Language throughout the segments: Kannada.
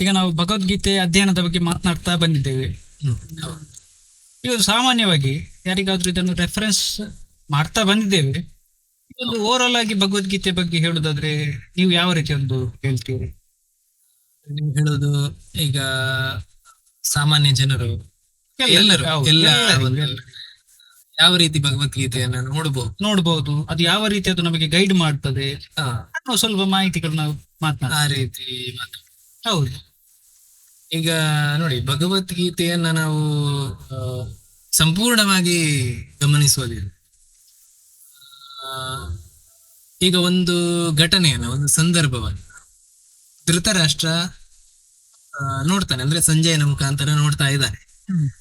ಈಗ ನಾವು ಭಗವದ್ಗೀತೆ ಅಧ್ಯಯನದ ಬಗ್ಗೆ ಮಾತನಾಡ್ತಾ ಬಂದಿದ್ದೇವೆ. ಇದು ಸಾಮಾನ್ಯವಾಗಿ ಯಾರಿಗಾದ್ರೂ ಇದನ್ನು ರೆಫರೆನ್ಸ್ ಮಾಡ್ತಾ ಬಂದಿದ್ದೇವೆ. ಒಂದು ಓವರ್ಆಲ್ ಆಗಿ ಭಗವದ್ಗೀತೆ ಬಗ್ಗೆ ಹೇಳುದಾದ್ರೆ ನೀವು ಯಾವ ರೀತಿ ಒಂದು ಹೇಳ್ತೀರಿ? ನೀವು ಹೇಳೋದು ಈಗ ಸಾಮಾನ್ಯ ಜನರು. ಎಲ್ಲರೂ. ಎಲ್ಲ. ಯಾವ ರೀತಿ ಭಗವದ್ಗೀತೆಯನ್ನು ನೋಡಬಹುದು ನೋಡಬಹುದು ಅದು ಯಾವ ರೀತಿ ಅದು ನಮಗೆ ಗೈಡ್ ಮಾಡ್ತದೆ ಆ, ಅನ್ನೋ ಸ್ವಲ್ಪ ಮಾಹಿತಿಗಳನ್ನ ಮಾತನಾಡ ಆ ರೀತಿ ಹೌದು. ಈಗ ನೋಡಿ ಭಗವದ್ಗೀತೆಯನ್ನ ನಾವು ಆ, ಸಂಪೂರ್ಣವಾಗಿ ಗಮನಿಸುವುದಿಲ್ಲ ಆ, ಈಗ ಒಂದು ಘಟನೆಯನ್ನ ಒಂದು ಸಂದರ್ಭವನ್ನು ಧೃತರಾಷ್ಟ್ರ ಆ, ನೋಡ್ತಾನೆ. ಅಂದ್ರೆ ಸಂಜಯನ ಮುಖಾಂತರ ನೋಡ್ತಾ ಇದ್ದಾನೆ.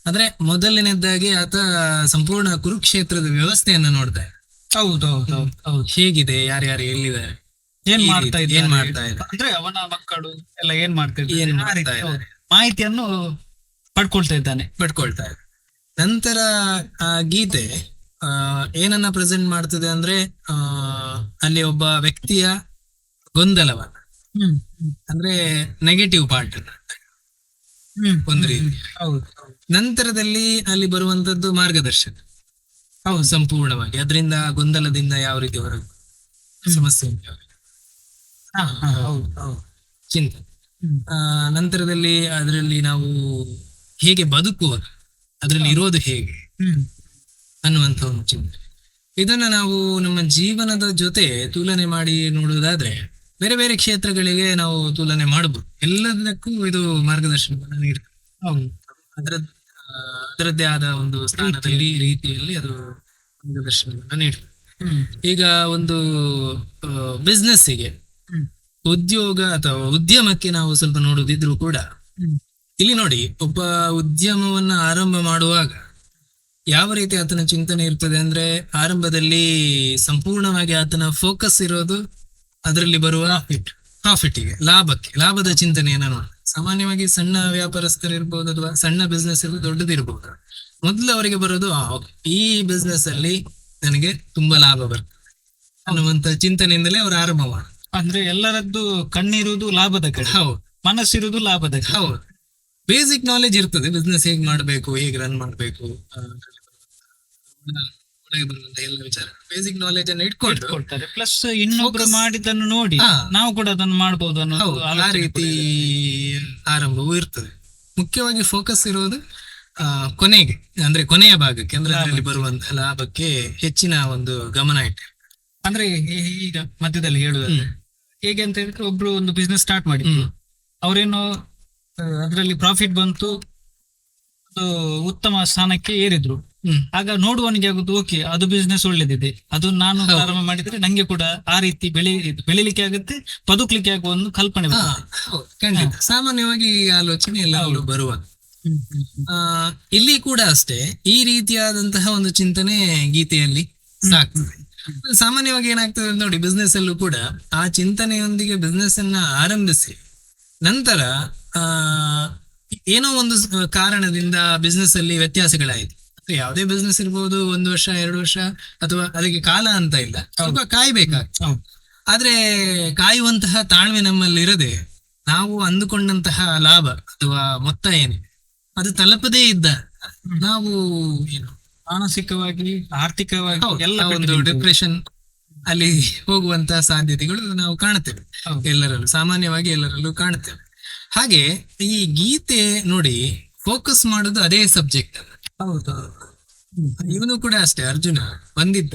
ಆದ್ರೆ ಮೊದಲನೇದಾಗಿ ಆತ ಸಂಪೂರ್ಣ ಕುರುಕ್ಷೇತ್ರದ ವ್ಯವಸ್ಥೆಯನ್ನ ನೋಡ್ತಾ ಹೌದು ಹೌದು ಹೌದು. ಹೌದು. ಹೇಗಿದೆ ಯಾರ್ಯಾರು ಎಲ್ಲಿದ್ದಾರೆ? ಏನ್ ಮಾಡ್ತಾ ಇದ್ದ ಇದ್ದಾರೆ? ಏನ್ ಮಾಡ್ತಾ ಇದ್ದಾರೆ? ಅಂದ್ರೆ ಅವನ ಮಕ್ಕಳು ಎಲ್ಲ ಏನ್ ಮಾಡ್ತಾ ಇದ್ದಾರೆ? ಏನ್ ಆ ಮಾಡ್ತಾ ರೀತಿ, ಇದ್ದಾರೆ? ಹೌದು. ಮಾಹಿತಿಯನ್ನು ಪಡ್ಕೊಳ್ತಾ ಇದ್ದಾನೆ. ಪಡ್ಕೊಳ್ತಾ ನಂತರ ಆ ಗೀತೆ ಆ ಏನನ್ನ ಪ್ರೆಸೆಂಟ್ ಮಾಡ್ತದೆ ಅಂದ್ರೆ ಆ ಅಲ್ಲಿ ಒಬ್ಬ ವ್ಯಕ್ತಿಯ ಗೊಂದಲವನ್ನ. ಅಂದ್ರೆ ನೆಗೆಟಿವ್ ಪಾರ್ಟ್ ಒಂದು ರೀತಿ. ಹೌದು. ನಂತರದಲ್ಲಿ ಅಲ್ಲಿ ಬರುವಂತದ್ದು ಮಾರ್ಗದರ್ಶನ. ಹೌದು ಸಂಪೂರ್ಣವಾಗಿ. ಅದರಿಂದ ಗೊಂದಲದಿಂದ ಯಾವ ರೀತಿ ಹೊರಗೆ ಸಮಸ್ಯೆ ಚಿಂತನೆ ಆ ನಂತರದಲ್ಲಿ ಅದರಲ್ಲಿ ನಾವು ಹೇಗೆ ಬದುಕುವ ಅದರಲ್ಲಿ ಇರೋದು ಹೇಗೆ ಅನ್ನುವಂತ ಅನ್ನುವಂಥ ಒಂದು ಚಿಂತನೆ ಇದನ್ನ ನಾವು ನಮ್ಮ ಜೀವನದ ಜೊತೆ ತುಲನೆ ಮಾಡಿ ನೋಡುವುದಾದ್ರೆ ಬೇರೆ ಬೇರೆ ಕ್ಷೇತ್ರಗಳಿಗೆ ನಾವು ತುಲನೆ ಮಾಡಬಹುದು. ಎಲ್ಲದಕ್ಕೂ ಇದು ಮಾರ್ಗದರ್ಶನವನ್ನು ಹೌದು. ಅದರ ಆ, ಅದರದ್ದೇ ಆದ ಒಂದು ಸ್ಥಾನದಲ್ಲಿ ರೀತಿಯಲ್ಲಿ ಅದು ಮಾರ್ಗದರ್ಶನವನ್ನು ನೀಡ್ತದೆ. ಈಗ ಒಂದು ಬಿಸ್ನೆಸ್ಸಿಗೆ ಗೆ ಉದ್ಯೋಗ ಅಥವಾ ಉದ್ಯಮಕ್ಕೆ ನಾವು ಸ್ವಲ್ಪ ನೋಡುದಿದ್ರು ಕೂಡ ಇಲ್ಲಿ ನೋಡಿ ಒಬ್ಬ ಉದ್ಯಮವನ್ನ ಆರಂಭ ಮಾಡುವಾಗ ಯಾವ ರೀತಿ ಆತನ ಚಿಂತನೆ ಇರ್ತದೆ ಅಂದ್ರೆ ಆರಂಭದಲ್ಲಿ ಸಂಪೂರ್ಣವಾಗಿ ಆತನ ಫೋಕಸ್ ಇರೋದು ಅದರಲ್ಲಿ ಬರುವ ಪ್ರಾಫಿಟ್ ಪ್ರಾಫಿಟ್ಗೆ ಲಾಭಕ್ಕೆ ಲಾಭದ ಚಿಂತನೆಯನ್ನ ನೋಡಿ ಸಾಮಾನ್ಯವಾಗಿ ಸಣ್ಣ ವ್ಯಾಪಾರಸ್ಥರು ಇರ್ಬೋದು ಅಥವಾ ಸಣ್ಣ ಬಿಸ್ನೆಸ್ ಇರ್ಬೋದು ದೊಡ್ಡದಿರ್ಬೋದು ಮೊದಲು ಅವರಿಗೆ ಬರೋದು ಈ ಬಿಸ್ನೆಸ್ ಅಲ್ಲಿ ನನಗೆ ತುಂಬಾ ಲಾಭ ಬರ್ತದೆ. ಅನ್ನುವಂತ ಚಿಂತನೆಯಿಂದಲೇ ಅವರು ಆರಂಭ ಮಾಡ್ತಾರೆ ಅಂದ್ರೆ ಎಲ್ಲರದ್ದು ಕಣ್ಣಿರುವುದು ಲಾಭದ ಕಡೆ. ಹೌದು. ಮನಸ್ಸಿರುವುದು ಲಾಭದ ಕಡೆ. ಹೌದು. ಬೇಸಿಕ್ ನಾಲೆಜ್ ಇರ್ತದೆ. ಬಿಸ್ನೆಸ್ ಹೇಗ್ ಮಾಡ್ಬೇಕು ಹೇಗ್ ರನ್ ಮಾಡ್ಬೇಕು. ಬರುವಂತ ಎಲ್ಲ ವಿಚಾರ. ಬೇಸಿಕ್ ನಾಲೆಜ್ ಅನ್ನು ಇಟ್ಕೊಂಡು ಕೊಡ್ತಾರೆ ಪ್ಲಸ್ ಇನ್ನೊಬ್ರು ಮಾಡಿದ್ದನ್ನು ನೋಡಿ ನಾವು ಕೂಡ ಅದನ್ನು ಮಾಡಬಹುದು ಅನ್ನೋ ಆ ರೀತಿ ಆರಂಭವೂ ಇರ್ತದೆ. ಮುಖ್ಯವಾಗಿ ಫೋಕಸ್ ಇರೋದು ಕೊನೆಗೆ ಅಂದ್ರೆ ಕೊನೆಯ ಭಾಗಕ್ಕೆ ಅಂದ್ರೆ ಅದರಲ್ಲಿ ಬರುವಂತ ಲಾಭಕ್ಕೆ ಹೆಚ್ಚಿನ ಒಂದು ಗಮನ ಇಟ್ಟೆ ಅಂದ್ರೆ ಈಗ ಮಧ್ಯದಲ್ಲಿ ಹೇಳುದಾದ್ರೆ ಹೇಗೆ ಅಂತ ಹೇಳಿದ್ರೆ ಒಬ್ರು ಒಂದು ಬಿಸ್ನೆಸ್ ಸ್ಟಾರ್ಟ್ ಮಾಡಿ. ಅವರೇನು ಅದರಲ್ಲಿ ಪ್ರಾಫಿಟ್ ಬಂತು ಉತ್ತಮ ಸ್ಥಾನಕ್ಕೆ ಏರಿದ್ರು. ಆಗ ನೋಡುವವನಿಗೆ ಆಗುದು ಓಕೆ ಅದು ಬಿಸ್ನೆಸ್ ಒಳ್ಳೇದಿದೆ. ಅದು ನಾನು ಪ್ರಾರಂಭ ಮಾಡಿದ್ರೆ ನಂಗೆ ಕೂಡ ಆ ರೀತಿ ಬೆಳೆ ಬೆಳಿಲಿಕ್ಕೆ ಆಗುತ್ತೆ ಬದುಕಲಿಕ್ಕೆ ಆಗುವ ಒಂದು ಕಲ್ಪನೆ ಖಂಡಿತ. ಸಾಮಾನ್ಯವಾಗಿ ಈ ಆಲೋಚನೆ ಎಲ್ಲ ಬರುವ. ಇಲ್ಲಿ ಕೂಡ ಅಷ್ಟೇ ಈ ರೀತಿಯಾದಂತಹ ಒಂದು ಚಿಂತನೆ ಗೀತೆಯಲ್ಲಿ ಸಾಕ್ತದೆ. ಸಾಮಾನ್ಯವಾಗಿ ಏನಾಗ್ತದೆ ನೋಡಿ ಬಿಸ್ನೆಸ್ ಅಲ್ಲೂ ಕೂಡ ಆ ಚಿಂತನೆಯೊಂದಿಗೆ ಬಿಸ್ನೆಸ್ ಅನ್ನ ಆರಂಭಿಸಿ ನಂತರ ಆ ಏನೋ ಒಂದು ಕಾರಣದಿಂದ ಬಿಸ್ನೆಸ್ ಅಲ್ಲಿ ವ್ಯತ್ಯಾಸಗಳಾಯಿತು. ಯಾವುದೇ ಬಿಸ್ನೆಸ್ ಇರ್ಬೋದು ಒಂದು ವರ್ಷ ಎರಡು ವರ್ಷ ಅಥವಾ ಅದಕ್ಕೆ ಕಾಲ ಅಂತ ಇಲ್ಲ. ಸ್ವಲ್ಪ ಕಾಯ್ಬೇಕಾಗ್ತದೆ. ಆದ್ರೆ ಕಾಯುವಂತಹ ತಾಳ್ಮೆ ನಮ್ಮಲ್ಲಿ ಇರದೆ ನಾವು ಅಂದುಕೊಂಡಂತಹ ಲಾಭ ಅಥವಾ ಮೊತ್ತ ಏನಿದೆ ಅದು ತಲುಪದೇ ಇದ್ದ ನಾವು ಏನು? ಮಾನಸಿಕವಾಗಿ ಆರ್ಥಿಕವಾಗಿ ಎಲ್ಲ ಒಂದು ಡಿಪ್ರೆಷನ್ ಅಲ್ಲಿ ಹೋಗುವಂತಹ ಸಾಧ್ಯತೆಗಳು ನಾವು ಕಾಣುತ್ತೇವೆ. ಎಲ್ಲರಲ್ಲೂ ಸಾಮಾನ್ಯವಾಗಿ ಎಲ್ಲರಲ್ಲೂ ಕಾಣುತ್ತೇವೆ. ಹಾಗೆ ಈ ಗೀತೆ ನೋಡಿ ಫೋಕಸ್ ಮಾಡೋದು ಅದೇ ಸಬ್ಜೆಕ್ಟ್ ಹೌದು ಇವನು ಕೂಡ ಅಷ್ಟೇ ಅರ್ಜುನ ಬಂದಿದ್ದ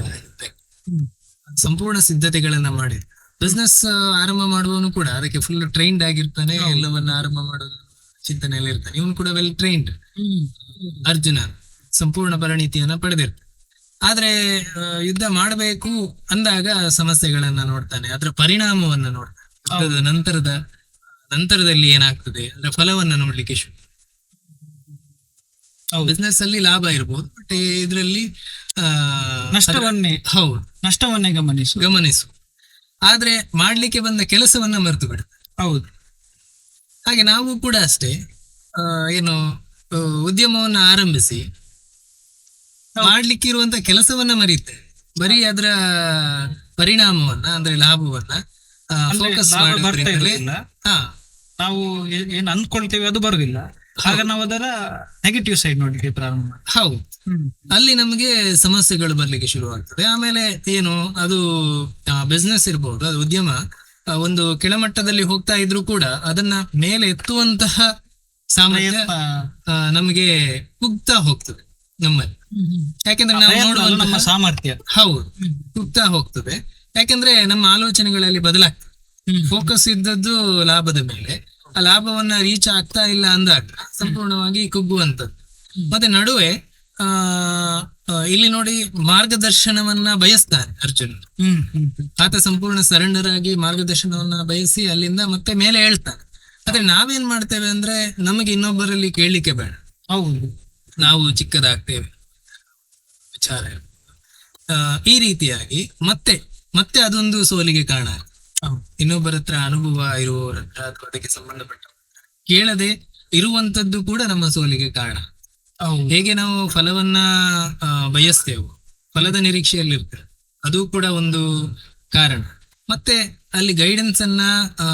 ಸಂಪೂರ್ಣ ಸಿದ್ಧತೆಗಳನ್ನ ಮಾಡಿ. ಬಿಸ್ನೆಸ್ ಆರಂಭ ಮಾಡುವವನು ಕೂಡ ಅದಕ್ಕೆ ಫುಲ್ ಟ್ರೈನ್ಡ್ ಆಗಿರ್ತಾನೆ ಎಲ್ಲವನ್ನ ಆರಂಭ ಮಾಡೋದು ಚಿಂತನೆಯಲ್ಲಿ ಇರ್ತಾನೆ. ಇವನು ಕೂಡ ವೆಲ್ ಟ್ರೈನ್ಡ್ ಅರ್ಜುನ ಸಂಪೂರ್ಣ ಪರಿಣಿತಿಯನ್ನ ಪಡೆದಿರ್ತಾನೆ. ಆದ್ರೆ ಯುದ್ಧ ಮಾಡಬೇಕು ಅಂದಾಗ ಸಮಸ್ಯೆಗಳನ್ನ ನೋಡ್ತಾನೆ. ಅದರ ಪರಿಣಾಮವನ್ನ ನೋಡ್ತಾನೆ. ನಂತರದ ನಂತರದಲ್ಲಿ ಏನಾಗ್ತದೆ ಅದರ ಫಲವನ್ನ ನೋಡ್ಲಿಕ್ಕೆ ಶುರು. ಬಿಸ್ನೆಸ್ ಅಲ್ಲಿ ಲಾಭ ಇರಬಹುದು ಬಟ್ ಇದರಲ್ಲಿ ನಷ್ಟವನ್ನೇ ಹೌದು. ನಷ್ಟವನ್ನೇ ಗಮನಿಸು. ಗಮನಿಸು. ಆದ್ರೆ ಮಾಡ್ಲಿಕ್ಕೆ ಬಂದ ಕೆಲಸವನ್ನ ಮರೆತು ಬಿಡ. ಹೌದು. ಹಾಗೆ ನಾವು ಕೂಡ ಅಷ್ಟೇ ಏನು ಉದ್ಯಮವನ್ನ ಆರಂಭಿಸಿ ಮಾಡ್ಲಿಕ್ಕೆ ಇರುವಂತ ಕೆಲಸವನ್ನ ಮರೆಯುತ್ತೆ ಬರೀ ಅದರ ಪರಿಣಾಮವನ್ನ ಅಂದ್ರೆ ಲಾಭವನ್ನ ಫೋಕಸ್ ನಾವು ಏನ್ ಅನ್ಕೊಳ್ತೇವೆ ಅದು ಬರುದಿಲ್ಲ ಆಗ ನಾವು ಅದರ ನೆಗೆಟಿವ್ ಸೈಡ್ ನೋಡ್ಲಿಕ್ಕೆ ಪ್ರಾರಂಭ. ಹೌದು. ಅಲ್ಲಿ ನಮಗೆ ಸಮಸ್ಯೆಗಳು ಬರ್ಲಿಕ್ಕೆ ಶುರು ಆಗ್ತದೆ. ಆಮೇಲೆ ಏನು ಅದು ಬಿಸ್ನೆಸ್ ಇರ್ಬಹುದು ಅದು ಉದ್ಯಮ ಒಂದು ಕೆಳಮಟ್ಟದಲ್ಲಿ ಹೋಗ್ತಾ ಇದ್ರು ಕೂಡ ಅದನ್ನ ಮೇಲೆ ಎತ್ತುವಂತಹ ಸಾಮರ್ಥ್ಯ ನಮಗೆ ಕುಗ್ತಾ ಹೋಗ್ತದೆ ನಮ್ಮಲ್ಲಿ. ಯಾಕೆಂದ್ರೆ ನಾವು ನಮ್ಮ ಸಾಮರ್ಥ್ಯ. ಹೌದು. ಕುಗ್ತಾ ಹೋಗ್ತದೆ. ಯಾಕೆಂದ್ರೆ ನಮ್ಮ ಆಲೋಚನೆಗಳಲ್ಲಿ ಬದಲಾಗ್ತದೆ. ಫೋಕಸ್ ಇದ್ದದ್ದು ಲಾಭದ ಮೇಲೆ. ಆ ಲಾಭವನ್ನ ರೀಚ್ ಆಗ್ತಾ ಇಲ್ಲ ಅಂದಾಗ ಸಂಪೂರ್ಣವಾಗಿ ಕುಗ್ಗುವಂಥದ್ದು. ಮತ್ತೆ ನಡುವೆ ಆ ಇಲ್ಲಿ ನೋಡಿ ಮಾರ್ಗದರ್ಶನವನ್ನ ಬಯಸ್ತಾನೆ ಅರ್ಜುನ್. ಹ್ಮ್ ಹ್ಮ್ ಹ್ಮ್. ಆತ ಸಂಪೂರ್ಣ ಸರೆಂಡರ್ ಆಗಿ ಮಾರ್ಗದರ್ಶನವನ್ನ ಬಯಸಿ ಅಲ್ಲಿಂದ ಮತ್ತೆ ಮೇಲೆ ಹೇಳ್ತಾನೆ. ಆದ್ರೆ ನಾವೇನ್ ಮಾಡ್ತೇವೆ ಅಂದ್ರೆ ನಮಗೆ ಇನ್ನೊಬ್ಬರಲ್ಲಿ ಕೇಳಲಿಕ್ಕೆ ಬೇಡ. ಹೌದು. ನಾವು ಚಿಕ್ಕದಾಗ್ತೇವೆ. ವಿಚಾರ ಈ ರೀತಿಯಾಗಿ ಮತ್ತೆ ಮತ್ತೆ ಅದೊಂದು ಸೋಲಿಗೆ ಕಾರಣ. ಇನ್ನೊಬ್ಬರ ಹತ್ರ ಅನುಭವ ಇರುವವರ ಹತ್ರ ಅಥವಾ ಅದಕ್ಕೆ ಸಂಬಂಧಪಟ್ಟ ಕೇಳದೆ ಇರುವಂತದ್ದು ಕೂಡ ನಮ್ಮ ಸೋಲಿಗೆ ಕಾರಣ. ಹೇಗೆ ನಾವು ಫಲವನ್ನ ಬಯಸ್ತೇವೆ ಫಲದ ನಿರೀಕ್ಷೆಯಲ್ಲಿ ಇರ್ತೇವೆ ಅದು ಕೂಡ ಒಂದು ಕಾರಣ. ಮತ್ತೆ ಅಲ್ಲಿ ಗೈಡೆನ್ಸ್ ಅನ್ನ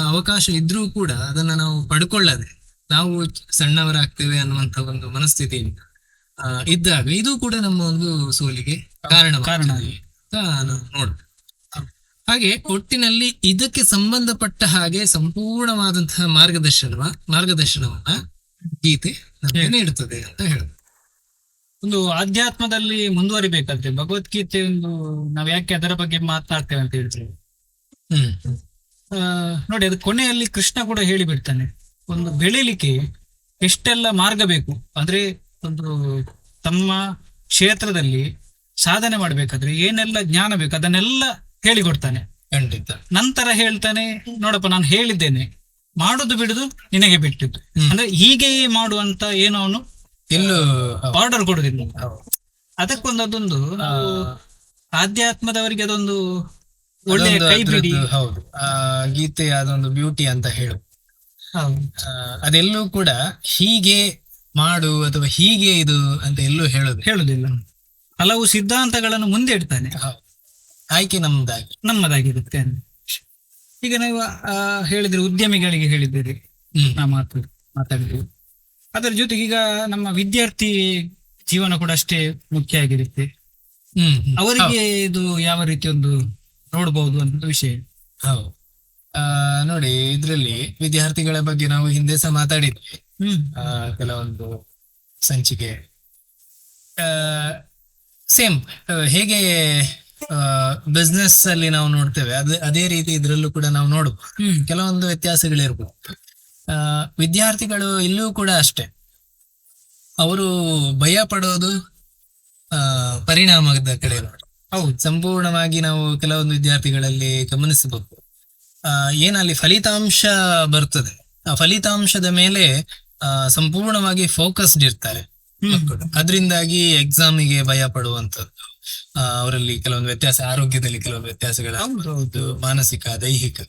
ಅವಕಾಶ ಇದ್ರೂ ಕೂಡ ಅದನ್ನ ನಾವು ಪಡ್ಕೊಳ್ಳದೆ ನಾವು ಸಣ್ಣವರಾಗ್ತೇವೆ ಅನ್ನುವಂತ ಒಂದು ಮನಸ್ಥಿತಿಯಿಂದ ಇದ್ದಾಗ ಇದು ಕೂಡ ನಮ್ಮ ಒಂದು ಸೋಲಿಗೆ ಕಾರಣ. ಕಾರಣ. ನೋಡ್ತೇವೆ. ನೋಡ್ಬೇಕು ಹಾಗೆ ಒಟ್ಟಿನಲ್ಲಿ ಇದಕ್ಕೆ ಸಂಬಂಧಪಟ್ಟ ಹಾಗೆ ಸಂಪೂರ್ಣವಾದಂತಹ ಮಾರ್ಗದರ್ಶನ ಮಾರ್ಗದರ್ಶನವನ್ನ ಗೀತೆ ನಮಗೆ ನೀಡುತ್ತದೆ ಅಂತ ಹೇಳುದು. ಒಂದು ಆಧ್ಯಾತ್ಮದಲ್ಲಿ ಮುಂದುವರಿಬೇಕಾದ್ರೆ ಭಗವದ್ಗೀತೆ ಒಂದು ನಾವು ಯಾಕೆ ಅದರ ಬಗ್ಗೆ ಮಾತನಾಡ್ತೇವೆ ಅಂತ ಹೇಳ್ತೇವೆ. ಹ್ಮ್. ಆ, ನೋಡಿ ಅದು ಕೊನೆಯಲ್ಲಿ ಕೃಷ್ಣ ಕೂಡ ಹೇಳಿ ಬಿಡ್ತಾನೆ ಒಂದು ಬೆಳಿಲಿಕ್ಕೆ ಎಷ್ಟೆಲ್ಲ ಮಾರ್ಗ ಬೇಕು ಅಂದ್ರೆ ಒಂದು ತಮ್ಮ ಕ್ಷೇತ್ರದಲ್ಲಿ ಸಾಧನೆ ಮಾಡ್ಬೇಕಾದ್ರೆ ಏನೆಲ್ಲ ಜ್ಞಾನ ಬೇಕು ಅದನ್ನೆಲ್ಲ ಹೇಳಿಕೊಡ್ತಾನೆ. ಖಂಡಿತ. ನಂತರ ಹೇಳ್ತಾನೆ ನೋಡಪ್ಪ ನಾನು ಹೇಳಿದ್ದೇನೆ. ಮಾಡುದು ಬಿಡುದು ನಿನಗೆ ಬಿಟ್ಟಿದ್ದು. ಅಂದ್ರೆ ಹೀಗೆಯೇ ಮಾಡುವಂತ ಏನೋ ಅವನು? ಎಲ್ಲೂ ಆರ್ಡರ್ ಕೊಡುದಿಲ್ಲ. ಅದಕ್ಕೊಂದು ಅದೊಂದು ಆಧ್ಯಾತ್ಮದವರಿಗೆ ಅದೊಂದು ಒಳ್ಳೆಯ ಅದ್ರದ್ದು ಹೌದು. ಗೀತೆಯ ಅದೊಂದು ಬ್ಯೂಟಿ ಅಂತ ಹೇಳು. ಅದೆಲ್ಲೂ ಕೂಡ ಹೀಗೆ ಮಾಡು ಅಥವಾ ಹೀಗೆ ಇದು ಅಂತ ಎಲ್ಲೂ ಹೇಳುದು ಹೇಳುದಿಲ್ಲ. ಹಲವು ಸಿದ್ಧಾಂತಗಳನ್ನು ಮುಂದೆ ಇಡ್ತಾನೆ. ಆಯ್ಕೆ ನಮ್ದಾಗಿ ನಮ್ಮದಾಗಿರುತ್ತೆ. ಈಗ ನೀವು ಆ, ಹೇಳಿದ್ರಿ ಉದ್ಯಮಿಗಳಿಗೆ ಹೇಳಿದ್ದೀರಿ. ಹ್ಮ್. ನಾ ಮಾತು ಮಾತಾಡಿದ್ದೀವಿ ಅದರ ಜೊತೆಗೆ ಈಗ ನಮ್ಮ ವಿದ್ಯಾರ್ಥಿ ಜೀವನ ಕೂಡ ಅಷ್ಟೇ ಮುಖ್ಯ ಆಗಿರುತ್ತೆ. ಹ್ಮ್ ಹ್ಮ್. ಅವರಿಗೆ ಇದು ಯಾವ ರೀತಿ ಒಂದು ನೋಡಬಹುದು ಅಂತ ವಿಷಯ. ಹೌದು. ಆ, ನೋಡಿ ಇದ್ರಲ್ಲಿ ವಿದ್ಯಾರ್ಥಿಗಳ ಬಗ್ಗೆ ನಾವು ಹಿಂದೆ ಸಹ ಮಾತಾಡಿದ್ವಿ. ಹ್ಮ್. ಆ, ಕೆಲವೊಂದು ಸಂಚಿಕೆ. ಸೇಮ್ ಹೇಗೆ ಬಿಸ್ನೆಸ್ ಅಲ್ಲಿ ನಾವು ನೋಡ್ತೇವೆ. ಅದೇ ಅದೇ ರೀತಿ ಇದರಲ್ಲೂ ಕೂಡ ನಾವು ನೋಡಬಹುದು ಕೆಲವೊಂದು ವ್ಯತ್ಯಾಸಗಳಿರ್ಬೋದು. ಆ, ವಿದ್ಯಾರ್ಥಿಗಳು ಇಲ್ಲೂ ಕೂಡ ಅಷ್ಟೇ. ಅವರು ಭಯ ಪಡೋದು ಆ, ಪರಿಣಾಮದ ಕಡೆ ನೋಡಿ ಹೌದು. ಸಂಪೂರ್ಣವಾಗಿ ನಾವು ಕೆಲವೊಂದು ವಿದ್ಯಾರ್ಥಿಗಳಲ್ಲಿ ಗಮನಿಸಬಹುದು. ಆ, ಏನಲ್ಲಿ ಫಲಿತಾಂಶ ಬರ್ತದೆ. ಆ ಫಲಿತಾಂಶದ ಮೇಲೆ ಸಂಪೂರ್ಣವಾಗಿ ಫೋಕಸ್ಡ್ ಇರ್ತಾರೆ ಅದರಿಂದಾಗಿ ಎಕ್ಸಾಮಿಗೆ ಭಯ ಪಡುವಂತದ್ದು ಆ, ಅವರಲ್ಲಿ ಕೆಲವೊಂದು ವ್ಯತ್ಯಾಸ ಆರೋಗ್ಯದಲ್ಲಿ ಕೆಲವೊಂದು ವ್ಯತ್ಯಾಸಗಳ. ಹೌದು ಮಾನಸಿಕ ದೈಹಿಕ.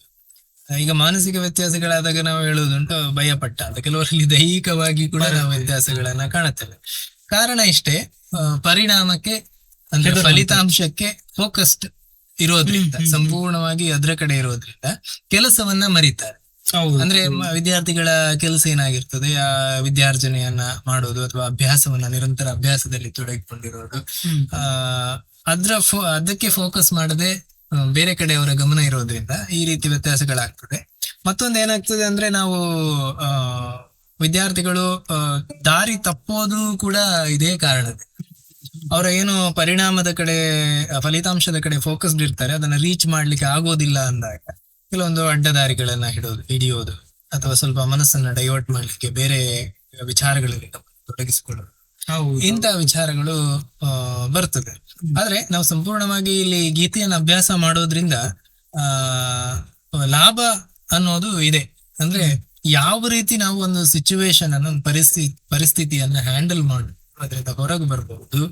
ಈಗ ಮಾನಸಿಕ ವ್ಯತ್ಯಾಸಗಳಾದಾಗ ನಾವು ಹೇಳುವುದುಂಟು ಭಯಪಟ್ಟ. ಅಂತ ಕೆಲವರಲ್ಲಿ ದೈಹಿಕವಾಗಿ ಕೂಡ ನಾವು ವ್ಯತ್ಯಾಸಗಳನ್ನ ಕಾಣುತ್ತೇವೆ. ಕಾರಣ ಇಷ್ಟೇ ಪರಿಣಾಮಕ್ಕೆ ಅಂದ್ರೆ ಫಲಿತಾಂಶಕ್ಕೆ ಫೋಕಸ್ಡ್ ಇರೋದ್ರಿಂದ ಸಂಪೂರ್ಣವಾಗಿ ಅದರ ಕಡೆ ಇರೋದ್ರಿಂದ ಕೆಲಸವನ್ನ ಮರಿತಾರೆ. ಅಂದ್ರೆ ವಿದ್ಯಾರ್ಥಿಗಳ ಕೆಲಸ ಏನಾಗಿರ್ತದೆ? ಆ ವಿದ್ಯಾರ್ಜನೆಯನ್ನ ಮಾಡೋದು ಅಥವಾ ಅಭ್ಯಾಸವನ್ನ ನಿರಂತರ ಅಭ್ಯಾಸದಲ್ಲಿ ತೊಡಗಿಕೊಂಡಿರೋದು. ಆ ಅದ್ರ ಫೋ- ಅದಕ್ಕೆ ಫೋಕಸ್ ಮಾಡದೆ ಬೇರೆ ಕಡೆ ಅವರ ಗಮನ ಇರೋದ್ರಿಂದ ಈ ರೀತಿ ವ್ಯತ್ಯಾಸಗಳಾಗ್ತದೆ. ಮತ್ತೊಂದು ಏನಾಗ್ತದೆ ಅಂದ್ರೆ ನಾವು ವಿದ್ಯಾರ್ಥಿಗಳು ದಾರಿ ತಪ್ಪೋದು ಕೂಡ ಇದೇ ಕಾರಣ ಅವರ ಏನು ಪರಿಣಾಮದ ಕಡೆ ಫಲಿತಾಂಶದ ಕಡೆ ಫೋಕಸ್ಡ್ ಇರ್ತಾರೆ ಅದನ್ನ ರೀಚ್ ಮಾಡ್ಲಿಕ್ಕೆ ಆಗೋದಿಲ್ಲ ಅಂದಾಗ. ಕೆಲವೊಂದು ಅಡ್ಡದಾರಿಗಳನ್ನ ಹಿಡೋದು ಹಿಡಿಯೋದು ಅಥವಾ ಸ್ವಲ್ಪ ಮನಸ್ಸನ್ನ ಡೈವರ್ಟ್ ಮಾಡ್ಲಿಕ್ಕೆ ಬೇರೆ ವಿಚಾರಗಳಲ್ಲಿ ತೊಡಗಿಸಿಕೊಳ್ಳೋದು ಇಂತಹ ವಿಚಾರಗಳು ಬರ್ತದೆ. ಆದ್ರೆ ನಾವು ಸಂಪೂರ್ಣವಾಗಿ ಇಲ್ಲಿ ಗೀತೆಯನ್ನು ಅಭ್ಯಾಸ ಮಾಡೋದ್ರಿಂದ ಆ ಲಾಭ ಅನ್ನೋದು ಇದೆ. ಅಂದ್ರೆ ಯಾವ ರೀತಿ ನಾವು ಒಂದು ಸಿಚುವೇಶನ್ ಅನ್ನು ಪರಿಸ್ಥಿತಿ ಪರಿಸ್ಥಿತಿಯನ್ನ ಹ್ಯಾಂಡಲ್ ಮಾಡಿ ಅದರಿಂದ ಹೊರಗೆ ಬರಬಹುದು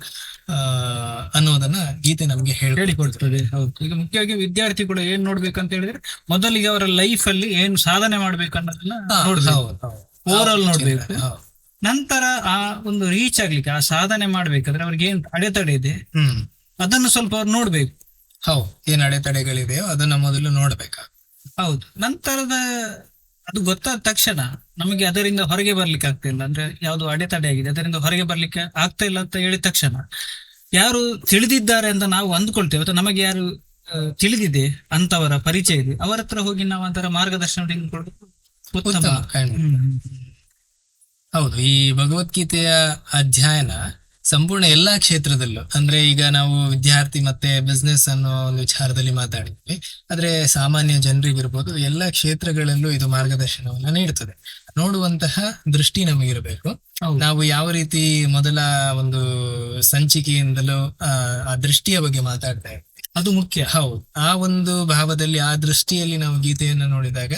ಅನ್ನೋದನ್ನ ಗೀತೆ ನಮ್ಗೆ ಹೇಳಿ ಹೇಳಿಕೊಡ್ತದೆ ಹೌದು. ಈಗ ಮುಖ್ಯವಾಗಿ ವಿದ್ಯಾರ್ಥಿ ಕೂಡ ಏನ್ ನೋಡ್ಬೇಕಂತ ಹೇಳಿದ್ರೆ ಮೊದಲಿಗೆ ಅವರ ಲೈಫ್ ಅಲ್ಲಿ ಏನ್ ಸಾಧನೆ ಮಾಡ್ಬೇಕು ಅನ್ನೋದನ್ನ ನೋಡ್ಬೇಕು. ಓವರ್ ಆಲ್ ನೋಡ್ಬೇಕು. ನಂತರ ಆ ಒಂದು ರೀಚ್ ಆಗ್ಲಿಕ್ಕೆ ಆ ಸಾಧನೆ ಮಾಡ್ಬೇಕಾದ್ರೆ ಅವ್ರಿಗೆ ಏನ್ ಅಡೆತಡೆ ಇದೆ ಹ್ಮ್. ಅದನ್ನು ಸ್ವಲ್ಪ ಅವ್ರು ನೋಡ್ಬೇಕು. ಹೌದು ಏನ್ ಅಡೆತಡೆಗಳಿದೆಯೋ ಅದನ್ನ ಮೊದಲು ನೋಡ್ಬೇಕಾಗ್ತದೆ. ಹೌದು. ನಂತರದ ಅದು ಗೊತ್ತಾದ ತಕ್ಷಣ ನಮಗೆ ಅದರಿಂದ ಹೊರಗೆ ಬರ್ಲಿಕ್ಕೆ ಆಗ್ತಿಲ್ಲ ಅಂದ್ರೆ ಯಾವುದು ಅಡೆತಡೆ ಆಗಿದೆ. ಅದರಿಂದ ಹೊರಗೆ ಬರ್ಲಿಕ್ಕೆ ಆಗ್ತಾ ಇಲ್ಲ ಅಂತ ಹೇಳಿದ ತಕ್ಷಣ ಯಾರು ತಿಳಿದಿದ್ದಾರೆ ಅಂತ ನಾವು ಅಂದ್ಕೊಳ್ತೇವೆ. ಅಥವಾ ನಮಗೆ ಯಾರು ತಿಳಿದಿದೆ ಅಂತವರ ಪರಿಚಯ ಇದೆ. ಅವರ ಹತ್ರ ಹೋಗಿ ನಾವು ಅದರ ಮಾರ್ಗದರ್ಶನ ತೆಗೆದುಕೊಳ್ಳೋದು ಉತ್ತಮ. ಉತ್ತಮ, ಹೌದು ಈ ಭಗವದ್ಗೀತೆಯ ಅಧ್ಯಯನ ಸಂಪೂರ್ಣ ಎಲ್ಲಾ ಕ್ಷೇತ್ರದಲ್ಲೂ. ಅಂದ್ರೆ ಈಗ ನಾವು ವಿದ್ಯಾರ್ಥಿ ಮತ್ತೆ ಬಿಸ್ನೆಸ್ ಅನ್ನೋ ಒಂದು ವಿಚಾರದಲ್ಲಿ ಮಾತಾಡಿದ್ವಿ. ಆದ್ರೆ ಸಾಮಾನ್ಯ ಜನರಿಗಿರ್ಬೋದು ಎಲ್ಲಾ ಕ್ಷೇತ್ರಗಳಲ್ಲೂ ಇದು ಮಾರ್ಗದರ್ಶನವನ್ನ ನೀಡುತ್ತದೆ ನೋಡುವಂತಹ ದೃಷ್ಟಿ ನಮಗಿರಬೇಕು. ನಾವು ಯಾವ ರೀತಿ ಮೊದಲ ಒಂದು ಸಂಚಿಕೆಯಿಂದಲೂ ಆ, ದೃಷ್ಟಿಯ ಬಗ್ಗೆ ಮಾತಾಡ್ತಾ ಇದ್ವಿ ಅದು ಮುಖ್ಯ. ಹೌದು. ಆ ಒಂದು ಭಾವದಲ್ಲಿ ಆ ದೃಷ್ಟಿಯಲ್ಲಿ ನಾವು ಗೀತೆಯನ್ನು ನೋಡಿದಾಗ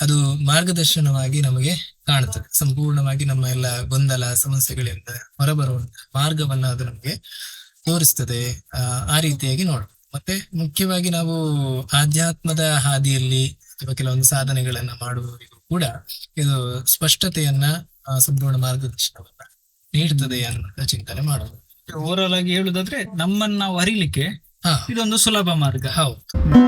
ಅದು ಮಾರ್ಗದರ್ಶನವಾಗಿ ನಮಗೆ ಕಾಣುತ್ತದೆ. ಸಂಪೂರ್ಣವಾಗಿ ನಮ್ಮ ಎಲ್ಲ ಗೊಂದಲ ಸಮಸ್ಯೆಗಳಿಂದ ಹೊರಬರುವಂತಹ ಮಾರ್ಗವನ್ನು ಅದು ನಮಗೆ ತೋರಿಸ್ತದೆ ಆ, ರೀತಿಯಾಗಿ ನೋಡ ಮತ್ತೆ ಮುಖ್ಯವಾಗಿ ನಾವು ಆಧ್ಯಾತ್ಮದ ಹಾದಿಯಲ್ಲಿ ಅಥವಾ ಕೆಲವೊಂದು ಸಾಧನೆಗಳನ್ನ ಮಾಡುವವರಿಗೂ ಕೂಡ ಇದು ಸ್ಪಷ್ಟತೆಯನ್ನ ಸಂಪೂರ್ಣ ಮಾರ್ಗದರ್ಶನವನ್ನ ನೀಡ್ತದೆ ಅನ್ನೋ ಚಿಂತನೆ ಮಾಡುವುದು ಓವರ್ ಆಲ್ ಆಗಿ ಹೇಳುದಾದ್ರೆ ನಮ್ಮನ್ನ ನಾವು ಅರಿಲಿಕ್ಕೆ ಹಾ. ಇದೊಂದು ಸುಲಭ ಮಾರ್ಗ. ಹೌದು.